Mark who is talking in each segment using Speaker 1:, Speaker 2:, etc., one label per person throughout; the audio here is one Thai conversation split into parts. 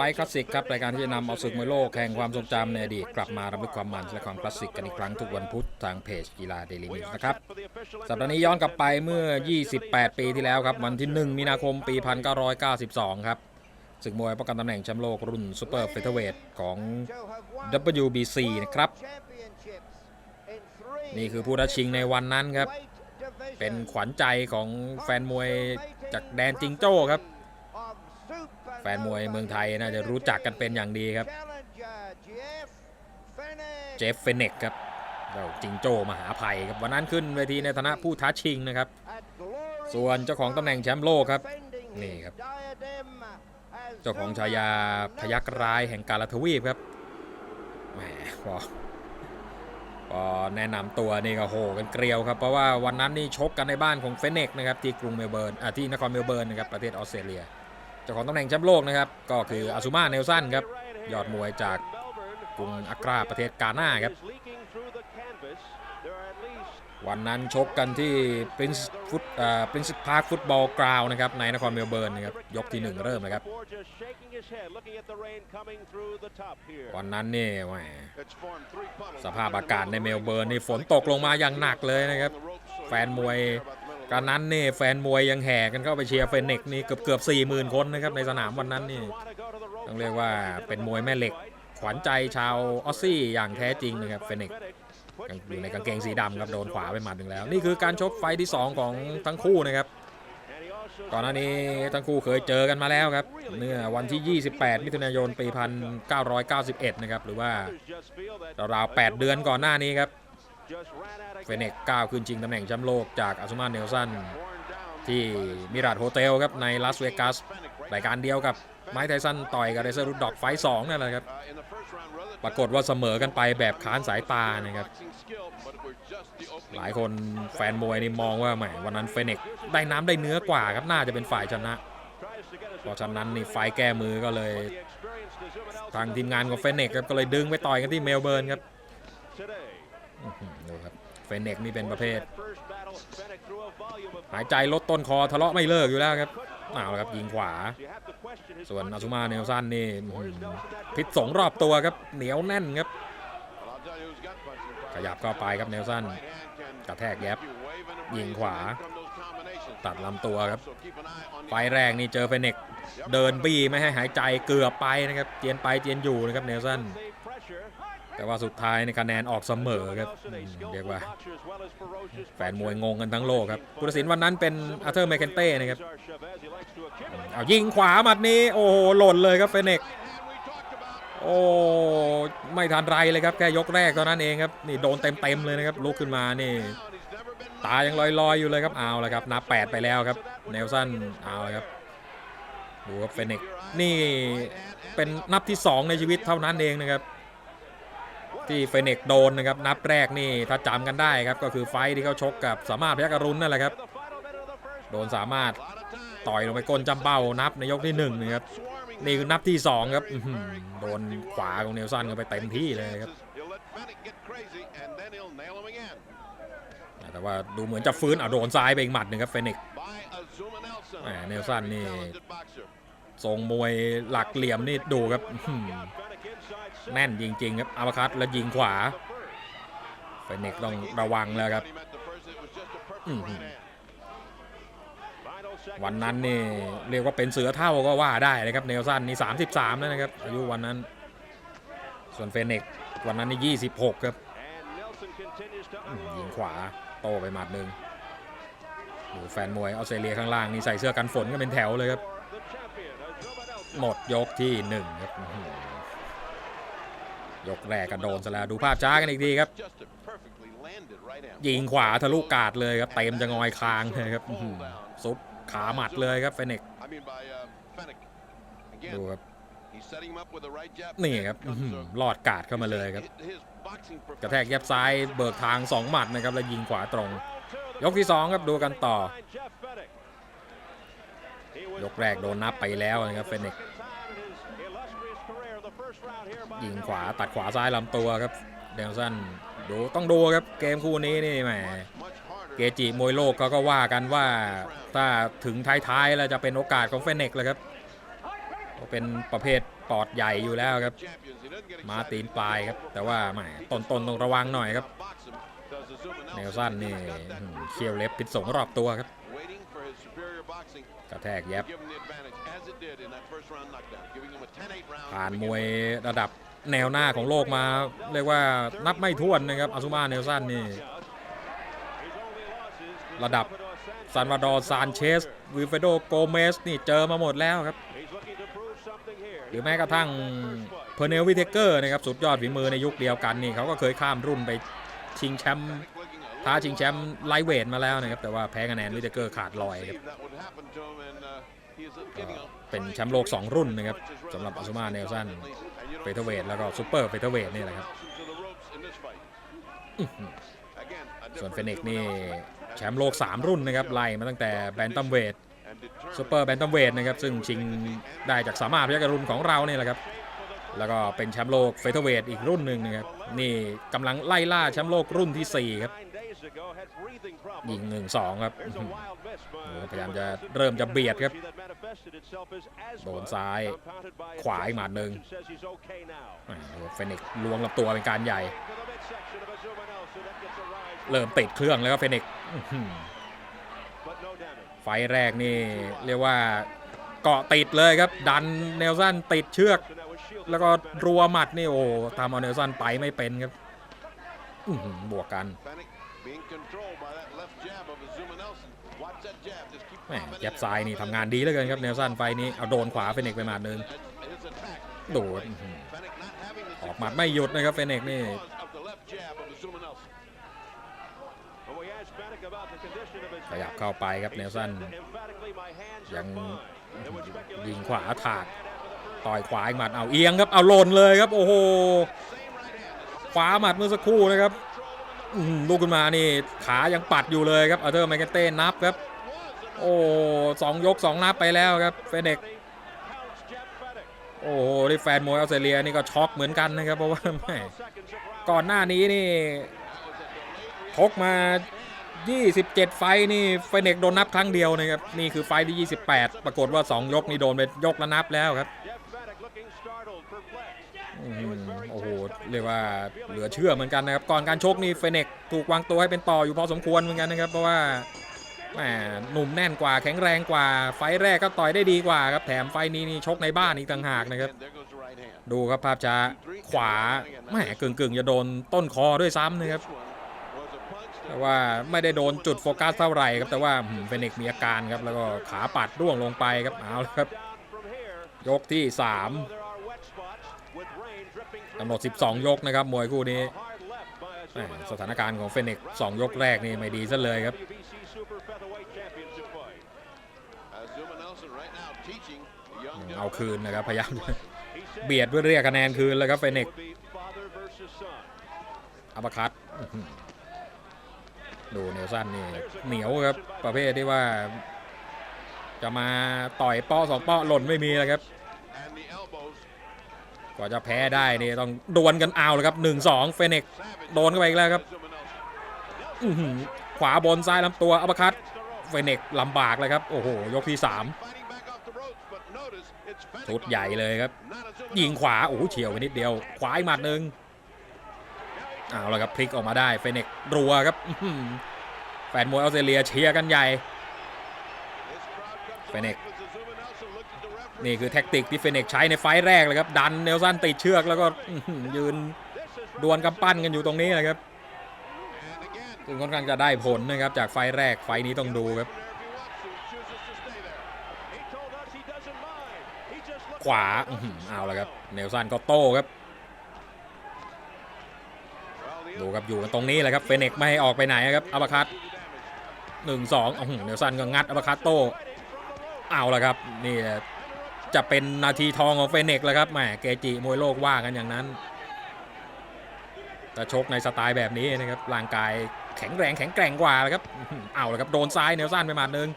Speaker 1: ไฟคลาสสิกครับรายการที่จะนำเอาศึกมวยโลกแห่งความทรงจำในอดีตกลับมารำลึกความมันและความคลาสสิกกันอีกครั้งทุกวันพุธทางเพจกีฬาเดลินิวนะครับสัปดาห์นี้ย้อนกลับไปเมื่อ 28 ปีที่แล้วครับวันที่ 1 มีนาคมปี 1992 ครับศึกมวยป้องกันตำแหน่งแชมป์โลกรุ่นซูเปอร์เฟเธอร์เวทของ WBC นะครับ นี่คือผู้ท้าชิงในวันนั้นครับ เป็นขวัญใจของแฟนมวยจากแดนจิงโจ้ครับ นมวยเมืองไทยน่าจะรู้จักกันเป็นอย่างดีครับ เจฟเฟเนกครับเจ้าจิงโจ้มหาภัยครับวันนั้นขึ้นเวทีในฐานะผู้ท้าชิงนะครับ ส่วนเจ้าของตำแหน่งแชมป์โลกครับนี่ครับ เจ้าของฉายาพยักร้ายแห่งกาลทวีปครับแหมพอพอแนะนำตัวนี่ก็โหกันเกลียวครับ เพราะว่าวันนั้นนี่ชกกันในบ้านของเฟเนกนะครับที่กรุงเมลเบิร์นอ่าที่นครเมลเบิร์นนะครับประเทศออสเตรเลียเจ้าของตำแหน่งแชมป์โลกนะครับ ก็คืออาซูมาเนลสันครับ ยอดมวยจากกรุงอักราประเทศกาหน้าครับ วันนั้นชกกันที่ Prince ฟุตอ่า Prince Park Football Ground นะครับ ในนครเมลเบิร์นนะครับ ยกที่ 1 เริ่มนะครับ วันนั้นนี่แหมสภาพอากาศในเมลเบิร์นนี่ฝนตกลงมาอย่างหนักเลยนะครับ แฟนมวย การนั้นนี่แฟนมวยยังแห่กันเข้าไปเชียร์เฟนเน็กนี่เกือบเกือบสี่หมื่นคนนะครับในสนามวันนั้นนี่ต้องเรียกว่าเป็นมวยแม่เหล็ก ขวัญใจชาวออสซี่อย่างแท้จริงนะครับเฟนเน็กอยู่ในกางเกงสีดำครับโดนขวาไปหมัดหนึ่งแล้ว นี่คือการชกไฟท์ที่ 2 ของทั้งคู่นะครับก่อนหน้านี้ทั้งคู่เคยเจอกันมาแล้วครับเมื่อวันที่ 28 มิถุนายนปี 1991 นะครับหรือว่าราวๆ8เดือนก่อนหน้านี้ครับ เฟเนกก้าวขึ้นชิงตำแหน่งแชมป์โลกจากอาซูมาเนลสันที่มิราดโฮเทลครับในลาสเวกัสรายการเดียวกับไมค์ไทสันต่อยกับเรเซอร์รูดดอกไฟท์สองนั่นแหละครับ ปรากฏว่าเสมอกันไปแบบค้านสายตานะครับ หลายคนแฟนมวยนี่มองว่าแหมวันนั้นเฟเนกได้น้ำได้เนื้อกว่าครับน่าจะเป็นฝ่ายชนะเพราะฉะนั้นนี่ไฟล์แก้มือก็เลย ทางทีมงานของเฟเนกครับก็เลยดึงไปต่อยกันที่เมลเบิร์นครับอื้อหือ ดูครับเฟเนกนี่เป็นประเภท หายใจลดต้นคอทะเลาะไม่เลิกอยู่แล้วครับเอาละครับยิงขวา ส่วนอาซูมาเนลสันนี่อื้อหือพิษสงรอบตัวครับเหนียวแน่นครับ ขยับเข้าไปครับเนลสันกระแทกแยบยิงขวา ตัดลำตัวครับ ไฟล์แรกนี่เจอเฟเนกเดินบี้ไม่ให้หายใจเกือบไปนะครับ เจียนไปเจียนอยู่นะครับเนลสัน แต่ว่าสุดท้ายในคะแนนออกเสมอครับอืมเรียกว่าแฟนมวยงงกันทั้งโลกครับผู้ตัดสินวันนั้นเป็นอาร์เธอร์แมคเคนเต้นะครับเอายิงขวาหมัดนี้ โอ้โหหล่นเลยครับเฟเนกโอ้ไม่ทันไรเลยครับแค่ยกแรกเท่านั้นเองครับนี่โดนเต็มๆเลยนะครับลุกขึ้นมานี่ ตายังลอยๆอยู่เลยครับเอาละครับนับ8ไปแล้วครับเนลสันเอาละครับดูครับเฟเนกนี่เป็นนับที่ 2 ในชีวิตเท่านั้นเองนะครับ ที่เฟเนกโดนนะครับนับแรกนี่ถ้าจำกันได้ครับก็คือไฟที่เขาชกกับสามารถพยักรุณนั่นแหละครับ โดนสามารถต่อยลงไปก้นจำเป้านับในยกที่หนึ่งนะครับนี่คือนับที่สองครับโดนขวาของเนลสันกันไปเต็มที่เลยครับแต่ว่าดูเหมือนจะฟื้นเอาโดนซ้ายไปอีกหมัดหนึ่งครับเฟนิกซ์เนลสันนี่ทรงมวยหลักเหลี่ยมนี่ดูครับ แน่นจริงๆครับอาร์คัตแล้วยิงขวาเฟนิกต้องระวังแล้วครับวันนั้นนี่เรียกว่าเป็นเสือเท่าก็ว่าได้เลยครับเนลสันนี่33แล้วนะครับอายุวันนั้น ส่วนเฟนิกวันนั้นนี่26 ครับยิงขวาโตไปหมัดหนึ่งดูแฟนมวยออสเตรเลียข้างล่างนี่ใส่เสื้อกันฝนกันเป็นแถวเลยครับ หมดยกที่หนึ่งครับ ยกแรกกระโดนซะแล้วดูภาพช้ากันอีกทีครับ ยิงขวาทะลุกาดเลยครับเต็มจะงอยคางเลยครับซุปขาหมัดเลยครับเฟนิกดูครับนี่ครับหลอดกาดเข้ามาเลยครับ กระแทกแยบซ้ายเบิกทาง2หมัดนะครับแล้วยิงขวาตรง ยกที่2ครับดูกันต่อ ยกแรกโดนนับไปแล้วนะครับเฟนิกซ์ ยิงขวาตัดขวาซ้ายลำตัวครับเดลสันดูต้องดูครับเกมคู่นี้นี่แหมเกจิมวยโลกเขาก็ว่ากันว่าถ้าถึงท้ายๆแล้วจะเป็นโอกาสของเฟนิกซ์เลยครับก็เป็นประเภทปอดใหญ่อยู่แล้วครับ มาตีนปลายครับ แต่ว่าแหมต้นๆต้องระวังหน่อยครับเนลสันนี่อื้อหือเคียวเล็บพิษสงรอบตัวครับ กระแทกแยบ ผ่านมวยระดับแนวหน้าของโลกมา เรียกว่านับไม่ถ้วนนะครับอาซูมาเนลสันนี่ ระดับซานวาดอร์ซานเชสวิลเฟโดโกเมสนี่เจอมาหมดแล้วครับ หรือแม้กระทั่งเพอร์เนลวิเทเกอร์นะครับสุดยอดฝีมือในยุคเดียวกันนี่เขาก็เคยข้ามรุ่นไปชิงแชมป์ท้าชิงแชมป์ไลท์เวทมาแล้วนะครับ แต่ว่าแพ้คะแนนวิเทเกอร์ขาดลอยครับก็ เป็นแชมป์โลก 2 รุ่นนะครับสำหรับอาซูมาเนลสันเฟเธอร์เวทแล้วก็ซูเปอร์เฟเธอร์เวทนี่แหละครับส่วนเฟเน็กนี่แชมป์โลก 3 รุ่นนะครับไล่มาตั้งแต่แบนตัมเวทซูเปอร์แบนตัมเวทนะครับซึ่งชิงได้จากสามารถพยักรุณของเราเนี่ยแหละครับแล้วก็เป็นแชมป์โลกเฟเธอร์เวทอีกรุ่นหนึ่งนะครับนี่กำลังไล่ล่าแชมป์โลกรุ่นที่4ครับ ยิง1-2ครับอื้อหือโอ้โหพยายามจะเริ่มจะเบียดครับ โดนซ้ายขวาอีกหมัดหนึ่งแหม่ดูเฟนิกซ์ล้วงลำตัวเป็นการใหญ่ เริ่มติดเครื่องแล้วก็เฟนิกซ์อื้อหือไฟล์แรกนี่เรียกว่าเกาะติดเลยครับ ดันเนลสันติดเชือก แล้วก็รัวหมัดนี่โอ้ทำเอาเนลสันไปไม่เป็นครับอื้อหือบวกกัน แหมแยับซ้ายนี่ทำงานดีเหลือเกินครับเนลสันไฟนี้เอาโดนขวาเฟนิกไปหมัดหนึ่งโดดออกหมัดไม่หยุดนะครับเฟนิกนี่ขยับเข้าไปครับเนลสันยังยิงขวาถากต่อยขวาอีกหมัดเอาเอียงครับเอาหล่นเลยครับ โอ้โหขวาหมัดเมื่อสักครู่นะครับลูกขึ้นมานี่ขายังปัดอยู่เลยครับอาเธอร์ไมเกเต้นับครับ โอ้สองยกสองนับไปแล้วครับเฟเด็กโอ้โหนี่แฟนมวยออสเตรเลียนี่ก็ช็อกเหมือนกันนะครับเพราะว่าแม่ก่อนหน้านี้นี่ชกมา 27 ไฟนี่เฟเน็กโดนนับครั้งเดียวนะครับนี่คือไฟที่ 28 ปรากฏว่า 2 ยกนี่โดนไปยกละนับแล้วครับอือหือโอ้โหเรียกว่าเหลือเชื่อเหมือนกันนะครับก่อนการชกนี่เฟเน็กถูกวางตัวให้เป็นต่ออยู่พอสมควรเหมือนกันนะครับเพราะว่า แหมหนุ่มแน่นกว่าแข็งแรงกว่า ไฟแรกก็ต่อยได้ดีกว่าครับแถมไฟนี้นี่ชกในบ้านอีกต่างหากนะครับ ดูครับภาพช้าขวาแหมกึ่งกึ่งจะโดนต้นคอด้วยซ้ำนะครับแต่ว่าไม่ได้โดนจุดโฟกัสเท่าไหร่ครับแต่ว่าเฟนิกมีอาการครับแล้วก็ขาปัดร่วงลงไปครับเอาละครับ ยกที่3กำหนด 12 ยกนะครับมวยคู่นี้สถานการณ์ของเฟนิกซ์สองยกแรกนี่ไม่ดีซะเลยครับ เอาคืนนะครับพยายามเบียดเพื่อเรียกคะแนนคืนแล้วครับเฟนิกซ์อัปคัตดูเนลสันนี่เหนียวครับประเภทที่ว่า จะมาต่อยป้อสองป้อหล่นไม่มีแล้วครับกว่าจะแพ้ได้นี่ต้องดวลกันเอาเลยครับ1-2เฟเน็กซ์โดนเข้าไปอีกแล้วครับขวาบนซ้ายลำตัวอัปคัตเฟเน็กซ์ลำบากเลยครับ โอ้โห ยกที่3 ชุดใหญ่เลยครับ ยิงขวาโอ้โหเฉียวไปนิดเดียว ขวาอีกหมัดหนึ่งเอาละครับพลิกออกมาได้เฟเน็กซ์รัวครับอื้อหือแฟนมวยออสเตรเลียเชียร์กันใหญ่เฟเน็กซ์นี่คือแท็กติกที่เฟเน็กซ์ใช้ในไฟล์แรกเลยครับ ดันเนลสันติดเชือกแล้วก็อื้อหือยืนดวลกำปั้นกันอยู่ตรงนี้นะครับซึ่งค่อนข้างจะได้ผลนะครับจากไฟล์แรกไฟล์นี้ต้องดูครับ ข วาอื้อหือเอาละครับเนลสันก็โต้ครับดูครับอยู่กันตรงนี้แหละครับเฟเน็กซ์ไม่ให้ออกไปไหนครับอัปคัตหนึ่งสองเนลสันก็งัดอัปคัตโต้เอาละครับนี่จะเป็นนาทีทองของเฟเน็กซ์แล้วครับแหมเกจิมวยโลกว่ากันอย่างนั้นแต่ชกในสไตล์แบบนี้นะครับร่างกายแข็งแรงแข็งแกร่งกว่าเลยครับอื้อหือเอาละครับโดนซ้ายเนลสันไปหมัดหนึ่ง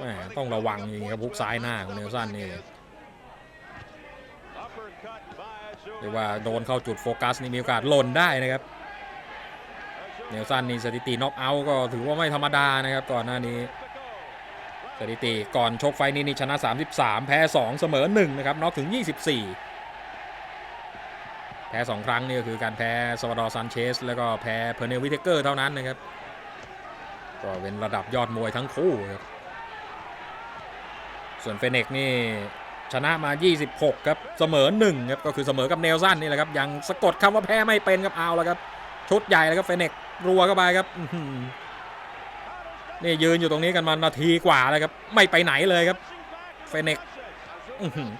Speaker 1: แหมต้องระวังจริงครับพุกซ้ายหน้าของเนลสันนี่เรียกว่าโดนเข้าจุดโฟกัสนี่มีโอกาสหล่นได้นะครับ เนลสันนี่สถิติน็อกเอาท์ก็ถือว่าไม่ธรรมดานะครับก่อนหน้านี้ สถิติก่อนชกไฟนี้นี่ชนะ 33 แพ้ 2 เสมอ1นะครับน็อกถึง 24 แพ้ 2 ครั้งนี่ก็คือการแพ้ซาวาดอร์ซันเชสแล้วก็แพ้เพอร์เนลวิเทเกอร์เท่านั้นนะครับก็เป็นระดับยอดมวยทั้งคู่ครับ ส่วนเฟเน็กนี่ชนะมา 26 ครับ เสมอ1ครับก็คือเสมอกับเนลสันนี่แหละครับ ยังสะกดคำว่าแพ้ไม่เป็นครับเอาแล้วครับ ชุดใหญ่แล้วครับเฟเน็กรัวเข้าไปครับนี่ยืนอยู่ตรงนี้กันมานาทีกว่าแล้วครับ ไม่ไปไหนเลยครับ เฟเน็ก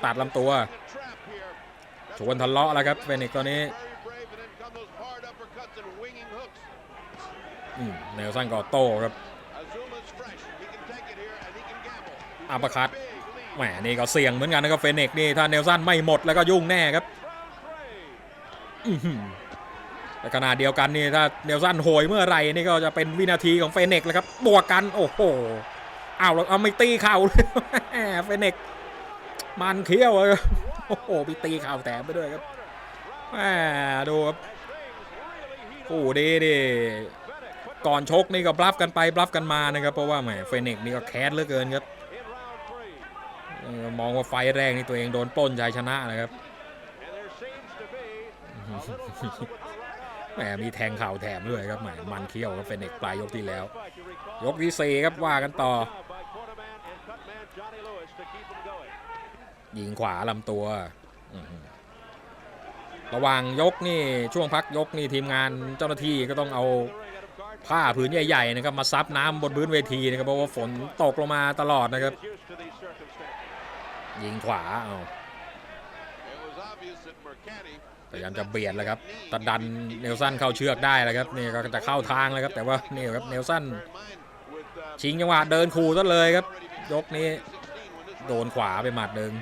Speaker 1: ตัดลำตัว ชวนทะเลาะแล้วครับเฟเน็กตอนนี้เนลสันก็โต้ครับอัปคัต แหมนี่ก็เสี่ยงเหมือนกันนะครับเฟเน็กนี่ถ้าเนลสันไม่หมดแล้วก็ยุ่งแน่ครับแต่ขณะเดียวกันนี่ถ้าเนลสันโหยเมื่อไหร่นี่ก็จะเป็นวินาทีของเฟเน็กแล้วครับบวกกันโอ้โหอ้าวแล้วเอาไม่ตีเข่าเลยเฟเน็กมันเขี้ยวเลยโอ้โหไปตีเข่าแถมไปด้วยครับแหมดูครับโอ้ดีดิก่อนชกนี่ก็บลัฟกันไปบลัฟกันมานะครับเพราะว่าแหมเฟเน็กนี่ก็แคสเหลือเกินครับ มองว่าไฟล์แรกนี่ตัวเองโดนปล้นชัยชนะนะครับ แหมมีแทงเข่าแถมด้วยครับแหมมันเขี้ยวครับเฟนเน็กปลายยกที่แล้ว ยกที่สี่ครับว่ากันต่อ ยิงขวาลำตัวอื้อหือระหว่างยกนี่ช่วงพักยกนี่ทีมงานเจ้าหน้าที่ก็ต้องเอาผ้าผืนใหญ่ๆนะครับมาซับน้ำบนพื้นเวทีนะครับเพราะว่าฝนตกลงมาตลอดนะครับ ยิงขวาเอาพยายามจะเบียดแล้วครับตัดดันเนลสันเข้าเชือกได้แล้วครับนี่ก็จะเข้าทางแล้วครับแต่ว่านี่ครับเนลสันชิงจังหวะเดินขู่ซะเลยครับ ยกนี้โดนขวาไปหมัดหนึ่ง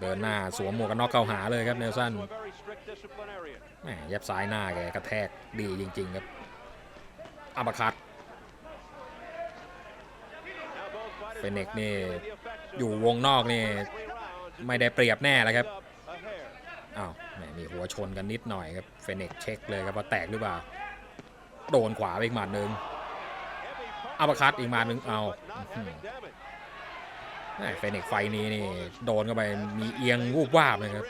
Speaker 1: เดินหน้าสวมหมวกกันน็อกเข้าหาเลยครับเนลสันแหมเย็บซ้ายหน้าแกกระแทกดีจริง ๆ ครับอัปเปอร์คัตเฟเน็กนี่ อยู่วงนอกนี่ไม่ได้เปรียบแน่แล้วครับอ้าวแหมมีหัวชนกันนิดหน่อยครับเฟเน็กเช็คเลยครับว่าแตกหรือเปล่า โดนขวาไปอีกหมัดหนึ่งอัปคัตอีกหมัดหนึ่งเอาอื้อหือแหมเฟเน็กไฟนี้นี่โดนเข้าไปมีเอียงวูบวาบเลยครับ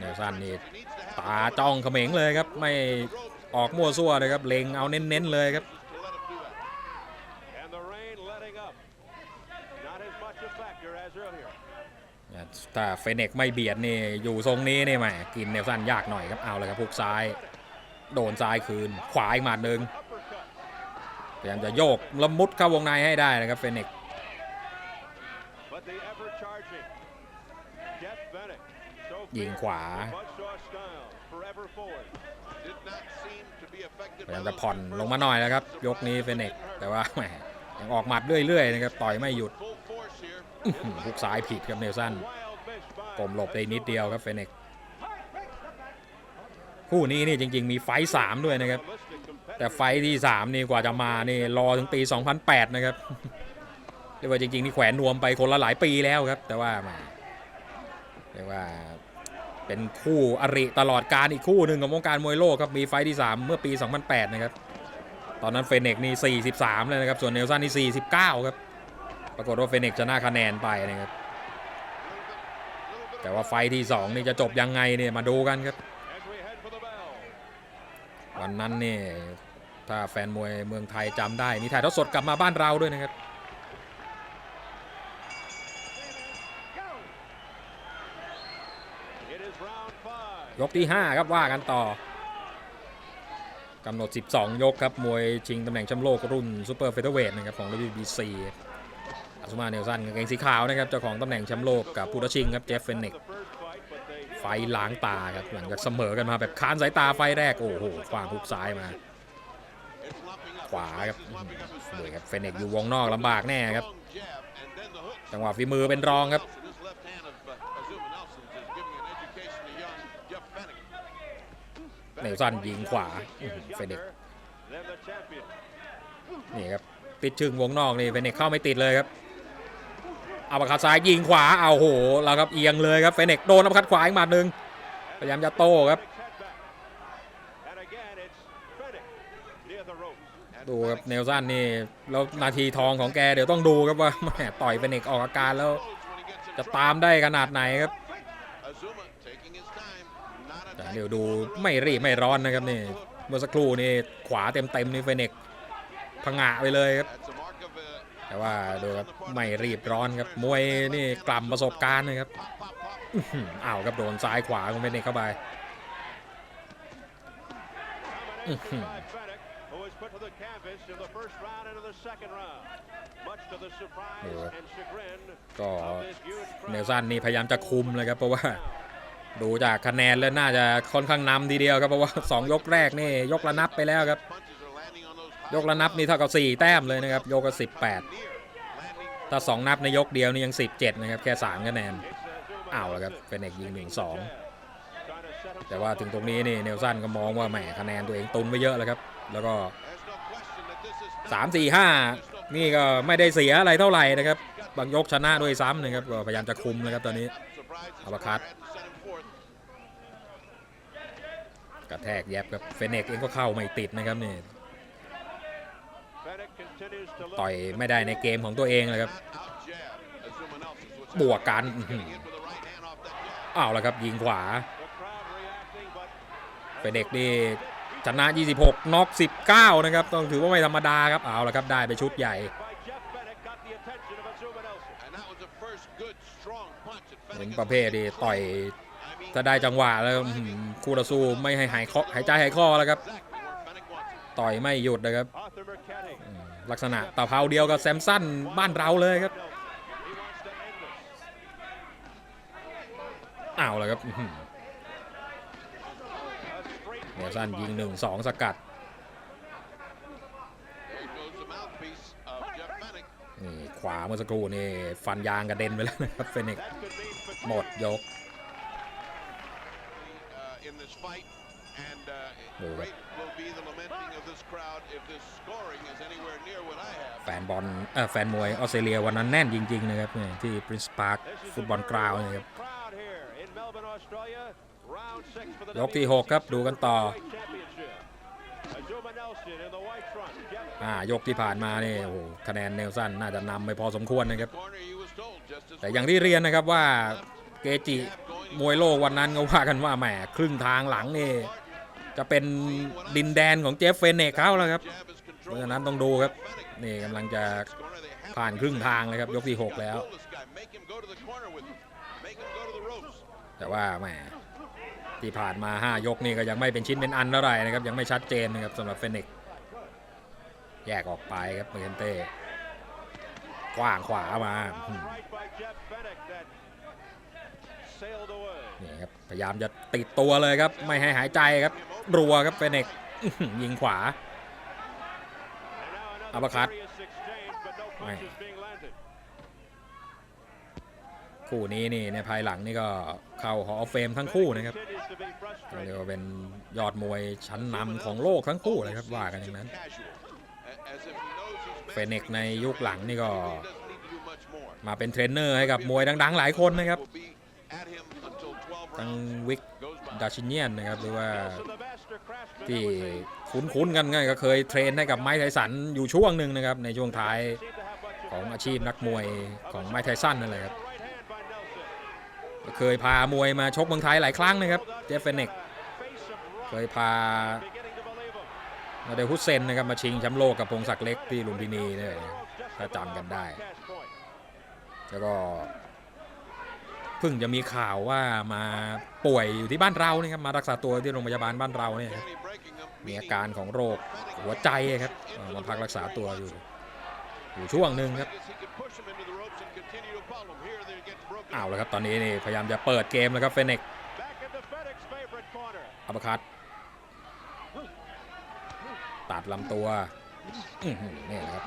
Speaker 1: เนลสันนี่ตาจ้องเขม็งเลยครับ ไม่ออกมั่วซั่วเลยครับ เล็งเอาเน้นๆเลยครับ ถ้าเฟเน็กไม่เบียดนี่อยู่ทรงนี้นี่แหมกินเนลสันยากหน่อยครับเอาเลยครับพุกซ้าย โดนซ้ายคืน ขวาอีกหมัดหนึ่งพยายามจะโยกล้วมุดเข้าวงในให้ได้นะครับเฟเน็กยิงขวาพยายามจะผ่อนลงมาหน่อยแล้วครับ ยกนี้เฟเน็กแต่ว่าแหมยังออกหมัดเรื่อยๆนะครับต่อยไม่หยุด พุกซ้ายผิดครับเนลสัน กลมหลบได้นิดเดียวครับเฟเน็กคู่นี้นี่จริง ๆ มีไฟสามด้วยนะครับ แต่ไฟท์ที่3นี่กว่าจะมานี่รอถึงปี 2008 นะครับเรียกว่าจริง ๆ นี่แขวนนวมไปคนละหลายปีแล้วครับ แต่ว่ามาเรียกว่าเป็นคู่อริตลอดการอีกคู่หนึ่งของวงการมวยโลกครับมีไฟท์ที่ 3 เมื่อปี 2008 นะครับ ตอนนั้นเฟเน็กนี่ 43 เลยนะครับ ส่วนเนลสันนี่ 49 ครับ ปรากฏว่าเฟเน็กชนะคะแนนไปนะครับ แต่ว่าไฟที่ 2 นี่จะจบยังไงเนี่ยมาดูกันครับ วันนั้นนี่ถ้าแฟนมวยเมืองไทยจำได้ มีถ่ายทอดสดกลับมาบ้านเราด้วยนะครับยกที่ 5 ครับว่ากันต่อกำหนด 12 ยกครับ มวยชิงตำแหน่งแชมป์โลกรุ่นซูเปอร์เฟเธอร์เวทนะครับของ WBC ซุมาเนลสันกางเกงสีขาวนะครับเจ้าของตำแหน่งแชมป์โลกกับผู้ท้าชิงครับเจฟเฟนน็กไฟล้างตาครับหลังจากเสมอกันมาแบบค้านสายตาไฟแรก โอ้โหขวางฮุกซ้ายมา ขวาครับดูครับเฟนเนกอยู่วงนอกลำบากแน่ครับ จังหวะฝีมือเป็นรองครับเนลสันยิงขวาเฟนเนกนี่ครับติดชึงวงนอกนี่เฟนเนกเข้าไม่ติดเลยครับ อาปาคัดซ้ายยิงขวาเอาโหแล้วครับเอียงเลยครับเฟนเน็กโดนอัปคัดขวาอีกหมัดหนึ่งพยายามจะโต้ครับดูครับเนลสันนี่แล้วนาทีทองของแกเดี๋ยวต้องดูครับว่าแหมต่อยเป็นเอกออกอาการแล้วจะตามได้ขนาดไหนครับแต่เดี๋ยวดูไม่รีบไม่ร้อนนะครับนี่เมื่อสักครู่นี่ขวาเต็มๆนี่เฟเนกผงะไปเลยครับ แต่ว่าดูครับไม่รีบร้อนครับมวยนี่กล่ำประสบการณ์นะครับอ้าวครับโดนซ้ายขวาของเฟเนกเข้าไปก็เนล
Speaker 2: crowd.
Speaker 1: สันนี่พยายามจะคุมเลยครับเพราะว่าดูจากคะแนนแล้วน่าจะค่อนข้างนำทีเดียวครับเพราะว่า 2 ยกแรกนี่ยกละนับไปแล้วครับ ยกละนับนี่เท่ากับ 4 แต้มเลยนะครับ ยกละ18 ถ้า 2 นับในยกเดียวนี่ยัง 17 นะครับ แค่ 3 คะแนนอ้าวแล้วครับเป็นเอกยิง1 2แต่ว่าถึงตรงนี้นี่เนลสันก็มองว่าแหมคะแนนตัวเองตุนไว้เยอะแล้วครับ แล้วก็ 3 4 5 นี่ก็ไม่ได้เสียอะไรเท่าไหร่นะครับ บางยกชนะด้วยซ้ำนะครับก็พยายามจะคุมนะครับตอนนี้อัปคัตกระแทกแยบครับเฟเนกเองก็เข้าไม่ติดนะครับนี่ ต่อยไม่ได้ในเกมของตัวเองเลยครับบวกกันอื้อาวแล้วครับยิงขวา
Speaker 2: the crowd reacting, but
Speaker 1: เฟเนกนี่ชนะ 26น็อก19 นะครับ ต้องถือว่าไม่ธรรมดาครับ เอาละครับ ได้ไปชุดใหญ่ เป็นประเภทที่ต่อยถ้าได้จังหวะแล้วคู่ต่อสู้ไม่ให้หายคอหายใจหายคอแล้วครับ ต่อยไม่หยุดนะครับ
Speaker 2: Arthur Mercati.
Speaker 1: อืมลักษณะตะเภาเดียวกับแซมสันบ้านเราเลยครับ
Speaker 2: He wants to end this.
Speaker 1: อ้าวแล้วครับอื้อหือ
Speaker 2: A straight
Speaker 1: เนลสันยิง1 2สกัดนี่ขวาเมื่อสักครู่นี่ฟันยางกระเด็นไปแล้วนะครับเฟนิกซ์
Speaker 2: that could mean fatigue.
Speaker 1: หมดยก
Speaker 3: in this fight, and
Speaker 1: แฟนบอลเออแฟนมวยออสเตรเลียวันนั้นแน่นจริง ๆ นะครับเนี่ยที่ Prince Park
Speaker 2: This is
Speaker 1: ฟุต
Speaker 2: a
Speaker 1: บอล
Speaker 2: very
Speaker 1: กราวน์นะครับ
Speaker 2: crowd here in Melbourne, Australia. Round six for the
Speaker 1: ยกที่
Speaker 2: WBC
Speaker 1: 6ครับดูกันต่อ
Speaker 2: Championship. Azuma Nelson in the white trunks. Jeff
Speaker 1: อ่ายกที่ผ่านมานี่โอ้โหคะแนนเนลสันน่าจะนำไปพอสมควรนะครับ
Speaker 3: Corner, he was told just as
Speaker 1: แต่อย่างที่เรียนนะครับว่าเกจิมวยโลกวันนั้นก็ว่ากันว่าแหมครึ่งทางหลังนี่ จะเป็นดินแดนของเจฟเฟนเนกเขาแล้วครับ เพราะฉะนั้นต้องดูครับ นี่กำลังจะผ่านครึ่งทางเลยครับ ยกที่ 6 แล้ว แต่ว่าแหมที่ผ่านมา 5 ยกนี่ก็ยังไม่เป็นชิ้นเป็นอันเท่าไหร่นะครับ ยังไม่ชัดเจนนะครับสำหรับเฟนิกแยกออกไปครับเมนเต้กว้างขวามา นี่ครับพยายามจะติดตัวเลยครับ ไม่ให้หายใจครับ รัวครับเฟนิกซ์อื้อหือยิงขวา
Speaker 2: And now another
Speaker 1: Uppercut.
Speaker 2: furious exchange, but no punches being landed.
Speaker 1: คู่นี้นี่ในภายหลังนี่ก็เข้าหอเฟมทั้งคู่นะครับ
Speaker 2: Continues to be
Speaker 1: เรีย
Speaker 2: frustrated.
Speaker 1: กว่าเป็นยอดมวยชั้นนำของโลกทั้งคู่เลยครับว่ากันอย่างนั้น
Speaker 3: Casual. A- As if he knows he's
Speaker 1: เฟนิกซ์ในยุคหลังนี่ก็
Speaker 3: he doesn't need to do much more.
Speaker 1: มาเป็นเทรนเนอร์ให้กับมวยดัง ๆ หลายคนนะครับ ทั้งวิกดาชิเนียนนะครับหรือว่าที่คุ้นๆกันง่ายก็เคยเทรนให้กับไมค์ไทสันอยู่ช่วงหนึ่งนะครับในช่วงท้ายของอาชีพนักมวยของไมค์ไทสันนั่นแหละครับเคยพามวยมาชกเมืองไทยหลายครั้งนะครับเจฟเฟนเนกเคยพาเดลฮุสเซนนะครับมาชิงแชมป์โลกกับพงศักดิ์เล็กที่ลุมพินีเนี่ยถ้าจำกันได้ แล้วก็ เพิ่งจะมีข่าวว่ามาป่วยอยู่ที่บ้านเราเนี่ครับมารักษาตัวที่โรงพยาบาลบ้านเราเนี่ยครับมีอาการของโรคหัวใจครับมาพักรักษาตัวอยู่อยู่ช่วงหนึ่งครับ
Speaker 3: I guess he could push him into the ropes and continue to follow him. Here they're getting broken.
Speaker 1: อ้าวแล้วครับตอนนี้นี่พยายามจะเปิดเกมแล้วครับเฟเน็กอัปคัตตัดลำตัวนี่แหละครับ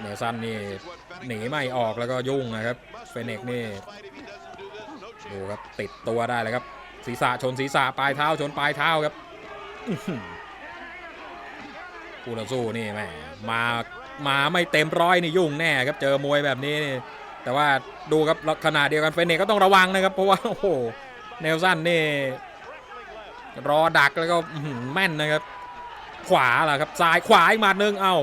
Speaker 1: เนลสันนี่หนีไม่ออกแล้วก็ยุ่งนะครับเฟเนกนี่ดูครับติดตัวได้เลยครับศีรษะชนศีรษะปลายเท้าชนปลายเท้าครับคู่ต่อสู้นี่แม่มามาไม่เต็มร้อยนี่ยุ่งแน่ครับเจอมวยแบบนี้นี่แต่ว่าดูครับขนาดเดียวกันเฟเนกก็ต้องระวังนะครับ เพราะว่าโอ้โหเนลสันนี่รอดักแล้วก็แม่นนะครับ ขวาล่ะครับซ้ายขวาอีกมัดหนึ่งเอา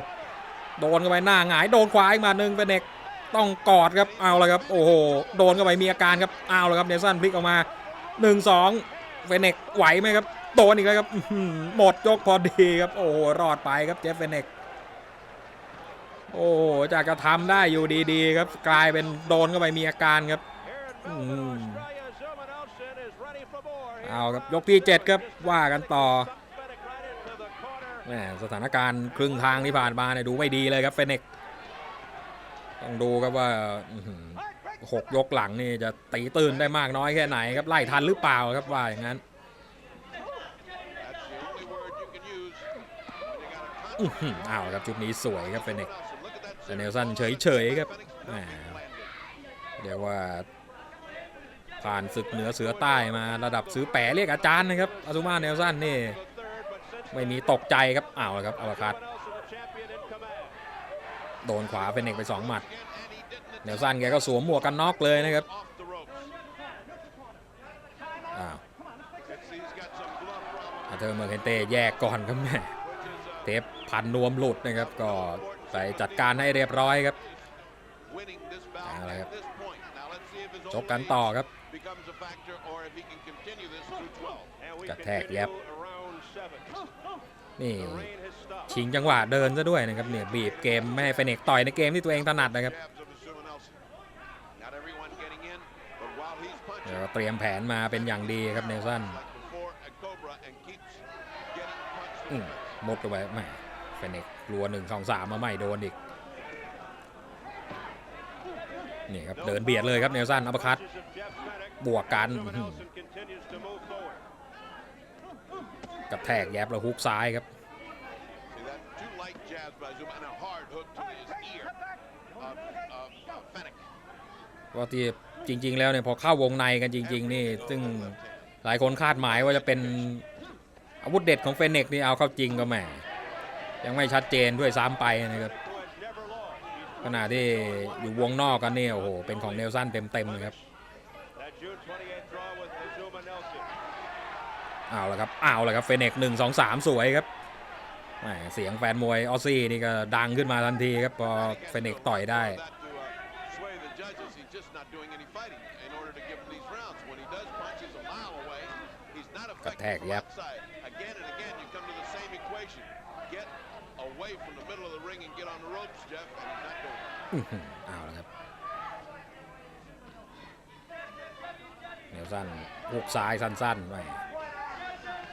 Speaker 1: โดนเข้าไปหน้าหงายโดนขวาอีกมัดหนึ่งเป็นเด็กต้องกอดครับเอาละครับโอ้โหโดนเข้าไปมีอาการครับเอาละครับเนสันพลิกออกมา1 2เฟเนกไหวไหมครับโดนอีกแล้วครับหมดยกพอดีครับโอ้โหรอดไปครับเจฟเฟเนกโอ้โหจากจะทำได้อยู่ดีๆครับกลายเป็นโดนเข้าไปมีอาการครับเอาครับยกที่ 7 ครับว่ากันต่อ แหมสถานการณ์ครึ่งทางที่ผ่านมาเนี่ยดูไม่ดีเลยครับเฟเน็กต้องดูครับว่าหกยกหลังนี่จะตีตื่นได้มากน้อยแค่ไหนครับไล่ทันหรือเปล่าครับว่าอย่างนั้น
Speaker 3: That's the only word you can use when you got a
Speaker 1: อื้อหือเอาครับชุดนี้สวยครับเฟเน็กแต่เนลสันเฉยๆครับเรียกว่าผ่านศึกเหนือเสือใต้มาระดับซื้อแปะเรียกอาจารย์นะครับอาซูมาเนลสันนี่ ไม่มีตกใจครับอ้าวครับอวคั
Speaker 2: ต
Speaker 1: โดนขวาเป็นเอกไปสองหมัดเดี่ยวสั้นแกก็สวมหมวกกันน็อกเลยนะครับอ้าวเธอเมอร์เคนเต้แยกก่อนครับแม่เทปพันนวมหลุดนะครับก็ไปจัดการให้เรียบร้อยครับอะไรครับจ
Speaker 3: บ
Speaker 1: กันต่อครับกระแทก
Speaker 2: แย
Speaker 1: บ นี่
Speaker 2: The rain has stopped.
Speaker 1: ชิงจังหวะเดินซะด้วยนะครับเนี่ยบีบเกมไม่ให้เฟเน็กต่อยในเกมที่ตัวเองถนัดนะครับ
Speaker 3: Jabs of Azuma Nelson. Not everyone getting in, but while he's punching
Speaker 1: เดี๋ยวเตรียมแผนมาเป็นอย่างดีครับเนลสัน
Speaker 3: like before at Cobra and keeps getting punched.
Speaker 1: อืมหมดไปแหม่เฟเน็กกลัวหนึ่งสองสามมาไม่โดนอีกนี่ครับเดินเบียดเลยครับเนลสันอัปคัต
Speaker 2: Punches of Jeff Fenech.
Speaker 1: บวกกัน
Speaker 2: Zuma
Speaker 1: อื้อหือ
Speaker 2: Nelson continues to move forward.
Speaker 1: กระแทกแยบแล้วฮุกซ้ายครับ
Speaker 3: See that? Two light jabs by Zuma and a hard hook to his ear of, of uh, Fennec.
Speaker 1: เพราะที่จริง ๆ แล้วเนี่ยพอเข้าวงในกันจริง ๆ นี่ ซึ่งหลายคนคาดหมายว่าจะเป็นอาวุธเด็ดของเฟเน็กนี่เอาเข้าจริงก็แหมยังไม่ชัดเจนด้วยซ้ำไปนะครับขณะที่อยู่วงนอกกันเนี่ยโอ้โหเป็นของเนลสันเต็มๆเลยครับ เอาละครับเอาละครับเฟเน็กหนึ่งสองสามสวยครับแหมเสียงแฟนมวยออสซี่นี่ก็ดังขึ้นมาทันทีครับพอเฟเน็กต่อยได้
Speaker 3: That to uh, sway the judges. He's just not doing any fighting in order to give him these rounds. When he does punch, he's a mile away. He's not effective
Speaker 1: Attack,
Speaker 3: from
Speaker 1: yep.
Speaker 3: outside. Again and again, you come to the same equation. Get away from the middle of the ring and get on the ropes, Jeff. And he's not doing it.
Speaker 1: อื้อหือเอาละครับเนลสันฮุกซ้ายสั้นๆไป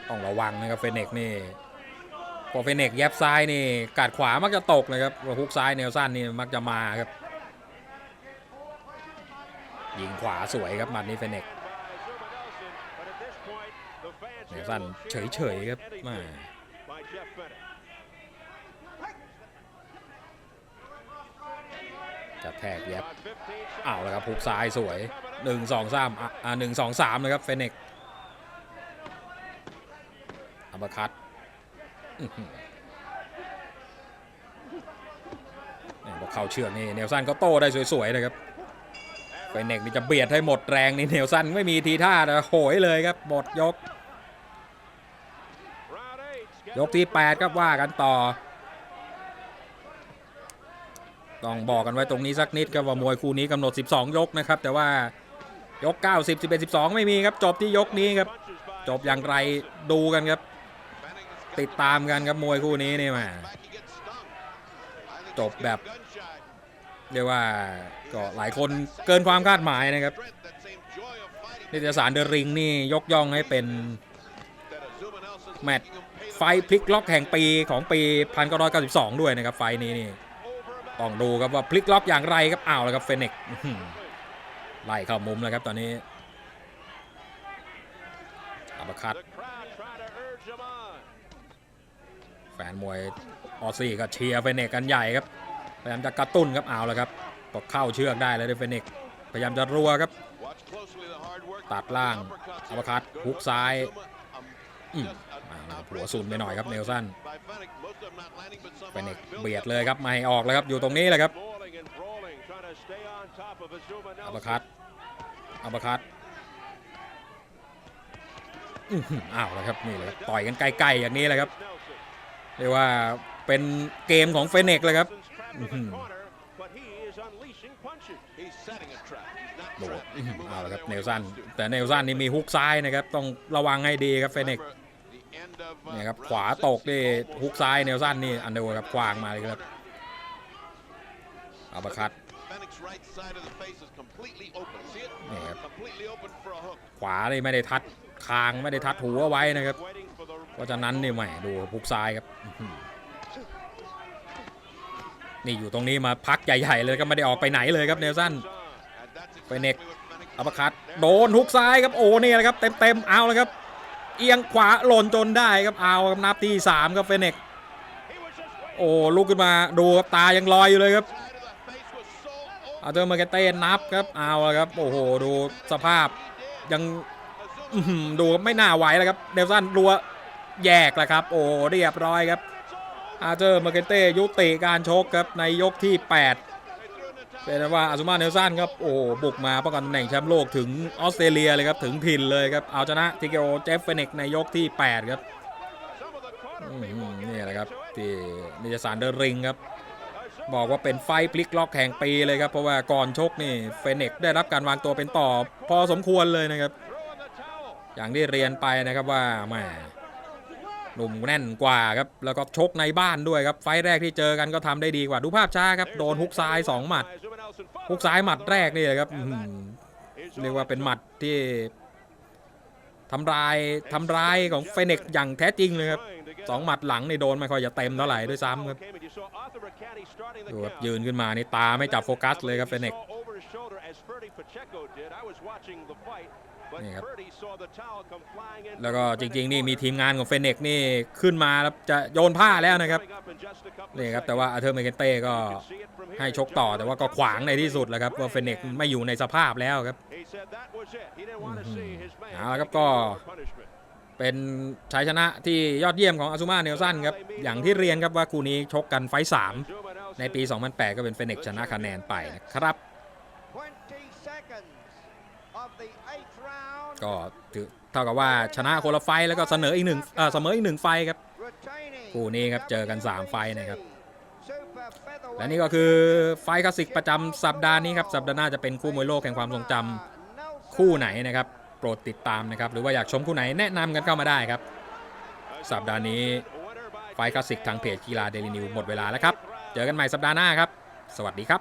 Speaker 1: ต้องระวังนะครับเฟเน็กนี่พอเฟเน็กแยบซ้ายนี่กัดขวามักจะตกนะครับพอฮุกซ้ายเนลสันนี่มักจะมาครับยิงขวาสวยครับมัดนี้เฟเน็กเนลสันเฉยๆครับมาจะแทกแยบ
Speaker 2: On 15
Speaker 1: เอาแล้วครับฮุกซ้ายสวยหนึ่งสองสามอะอ่าหนึ่งสองสามนะครับเฟเน็ก อัปคัตเนี่ยพอเข้าเชือกนี่เนลสันก็โต้ได้สวยๆนะครับเฟเน็กนี่จะเบียดให้หมดแรงนี่เนลสันไม่มีทีท่านะโหยเลยครับหมดยก ยกที่ 8 ครับว่ากันต่อ ต้องบอกกันไว้ตรงนี้สักนิดครับว่ามวยคู่นี้กำหนด 12 ยกนะครับ แต่ว่ายก90 11 12 ไม่มีครับ จบที่ยกนี้ครับ จบอย่างไรดูกันครับ ติดตามกันครับมวยคู่นี้นี่มาจบแบบเรียกว่าก็หลายคนเกินความคาดหมายนะครับนิตยสารเดอะริงนี่ยกย่องให้เป็นแมตช์ไฟพลิกล็อกแห่งปีของปี 1992 ด้วยนะครับไฟนี้นี่ต้องดูครับว่าพลิกล็อกอย่างไรครับอ้าวแล้วครับเฟน็กไล่เข้ามุมแล้วครับตอนนี้อัปคัต แฟนมวยออสซี่ก็เชียร์เฟเน็กกันใหญ่ครับพยายามจะกระตุ้นครับเอาแล้วครับตกเข้าเชือกได้แล้วด้วยเฟเน็กพยายามจะรัวครับ
Speaker 3: Watch closely the hard work.
Speaker 1: ตัดล่าง
Speaker 3: Uppercuts.
Speaker 1: อัปคัต
Speaker 3: Good
Speaker 1: ฮุก
Speaker 3: hook
Speaker 1: ซ้าย
Speaker 3: by Zuma. Um,
Speaker 1: อืม
Speaker 3: just a-
Speaker 1: เอาละครับ
Speaker 3: a
Speaker 1: หัวสุนไปหน่อยครับเนลสัน
Speaker 3: by Fennec. Most of them not landing, but some
Speaker 1: เฟเน็ก
Speaker 3: are. Builds
Speaker 1: เบียด
Speaker 3: up
Speaker 1: เลยครับไม่ให้ออกแล้วครับอยู่ตรงนี้แหละครับ
Speaker 2: Brawling and brawling, trying to stay on top of Azuma
Speaker 1: อัป
Speaker 2: Nelson.
Speaker 1: คัตอัปคัตอื้อหืออ้าวแล้วครับนี่เลยต่อยกันใกล้ๆอย่างนี้แหละครับ เรียกว่าเป็นเกมของเฟเน็กเลยครับ
Speaker 2: Mm-hmm. But he is unleashing punches.
Speaker 3: He's setting a trap. He's not
Speaker 1: โดด
Speaker 3: trapped.
Speaker 1: อื้อ
Speaker 3: He
Speaker 1: หื
Speaker 3: can
Speaker 1: อ
Speaker 3: move
Speaker 1: เอา
Speaker 3: out
Speaker 1: ละ
Speaker 3: of
Speaker 1: ครับ
Speaker 3: there
Speaker 1: เน
Speaker 3: when
Speaker 1: ล
Speaker 3: he
Speaker 1: สัน
Speaker 3: wants to.
Speaker 1: แต่เนลสันนี่มีฮุกซ้ายนะครับ ต้องระวังให้ดีครับเฟเน็ก
Speaker 3: Remember, the end of, uh,
Speaker 1: เนี่ยครับ
Speaker 3: round
Speaker 1: ขวา
Speaker 3: six,
Speaker 1: ตก
Speaker 3: he
Speaker 1: นี่
Speaker 3: almost
Speaker 1: ฮุกซ้าย
Speaker 3: had
Speaker 1: เนลสันนี่อันเดอร์ครับขวางมาเลยครับอัปเปอร์คัต
Speaker 3: Fennick's right side of the face is completely open. See it?
Speaker 1: นี่ครับ
Speaker 3: Completely open for a hook.
Speaker 1: ขวานี่ไม่ได้ทัดคางไม่ได้ทัดหูเอาไว้นะครับ
Speaker 2: Waiting for the
Speaker 1: เพราะฉะนั้นนี่แหมดูฮุกซ้ายครับอื้อหือนี่อยู่ตรงนี้มาพักใหญ่ๆเลยก็ไม่ได้ออกไปไหนเลยครับเนลสัน
Speaker 3: And that's exactly
Speaker 1: Fennick.
Speaker 3: what Fennick
Speaker 1: อัปเปอร์คัตโดนฮุกซ้ายครับโอ้นี่แหละครับเต็มๆเอาเลยครับ เอียงขวาหล่นจนได้ครับเอาครับนับที่สามครับเฟเน็ก
Speaker 2: he was just waiting.
Speaker 1: โอ้ลุกขึ้นมาดูครับตายังลอยอยู่เลยครับ
Speaker 3: side of the face was so open.
Speaker 1: อาเจอร์มาเกเต้นับครับเอาละครับโอ้โหดูสภาพยังอื้อหือดูครับไม่น่าไหวแล้วครับเดลสันรัว แยกแล้วครับ โอ้เรียบร้อยครับอาเจอร์มาเกเต้ยุติการชกครับในยกที่ 8 เป็นว่าอาซุมาเนลสันครับโอ้โหบุกมาป้องกันตำแหน่งแชมป์โลกถึงออสเตรเลียเลยครับถึงถิ่นเลยครับเอาชนะทิเกโอเจฟเฟน็กในยกที่ 8 ครับนี่แหละครับที่นิตยสารเดอะริงครับบอกว่าเป็นไฟพลิกล็อกแห่งปีเลยครับเพราะว่าก่อนชกนี่เฟเน็กได้รับการวางตัวเป็นต่อพอสมควรเลยนะครับ อย่างที่เรียนไปนะครับว่าแหม หนุ่มแน่นกว่าครับแล้วก็ชกในบ้านด้วยครับไฟแรกที่เจอกันก็ทำได้ดีกว่าดูภาพช้าครับโดนฮุกซ้าย2หมัดฮุกซ้ายหมัดแรกนี่เลยครับเรียกว่าเป็นหมัดที่ทำลายทำร้ายของเฟเน็กอย่างแท้จริงเลยครับสองหมัดหลังนี่โดนไม่ค่อยจะเต็มเท่าไหร่ด้วยซ้ำครับดูครับยืนขึ้นมานี่ตาไม่จับโฟกัสเลยครับเฟเน็ก นี่ครับแล้วก็จริง ๆ นี่มีทีมงานของเฟเน็กนี่ขึ้นมาแล้วจะโยนผ้าแล้วนะครับนี่ครับแต่ว่าอาเธอร์เมเกเต้ก็ให้ชกต่อแต่ว่าก็ขวางในที่สุดแล้วครับว่าเฟเน็กไม่อยู่ในสภาพแล้วครับเอาละครับก็เป็นชัยชนะที่ยอดเยี่ยมของอาซูมาเนลสันครับอย่างที่เรียนครับว่าคู่นี้ชกกันไฟต์สามในปี 2008 ก็เป็นเฟเน็กชนะคะแนนไปนะครับ ก็ถือเท่ากับว่าชนะคนละไฟต์แล้วก็เสนออีกหนึ่งเออเสมออีกหนึ่งไฟต์ครับ
Speaker 4: Retaining
Speaker 1: คู่นี้ครับเจอกันสามไฟล์นะครับ
Speaker 4: Super featherweight
Speaker 1: และนี่ก็คือไฟต์คลาสสิกประจำสัปดาห์นี้ครับสัปดาห์หน้าจะเป็นคู่มวยโลกแห่งความทรงจำคู่ไหนนะครับ โปรดติดตามนะครับหรือว่าอยากชมคู่ไหนแนะนำกันเข้ามาได้ครับ สัปดาห์นี้ไฟต์คลาสสิกทางเพจกีฬาเดลินิวหมดเวลาแล้วครับ เจอกันใหม่สัปดาห์หน้าครับ สวัสดีครับ